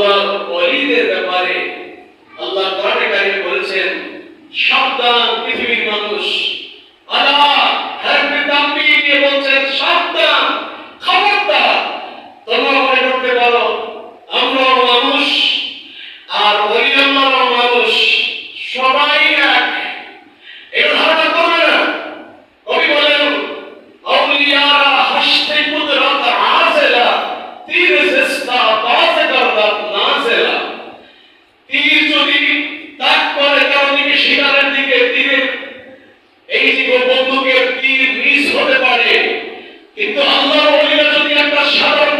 আল্লাহ অলিদের ব্যাপারে আল্লাহ কোরআনে কারিমে বলেছেন, সাবধান পৃথিবীর মানুষ। আল্লাহ হ্যাঁ তাম্বি দিয়ে বলছেন, সাবধান, খবরদার। তোমরা মনে করতে পারো, আমরাও মানুষ, আর আল্লাহরাও মানুষ। সবাই এক। কিন্তু আল্লাহর ওলিরা যদি একটা সাধারণ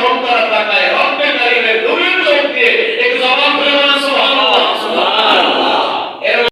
যাও করার তারা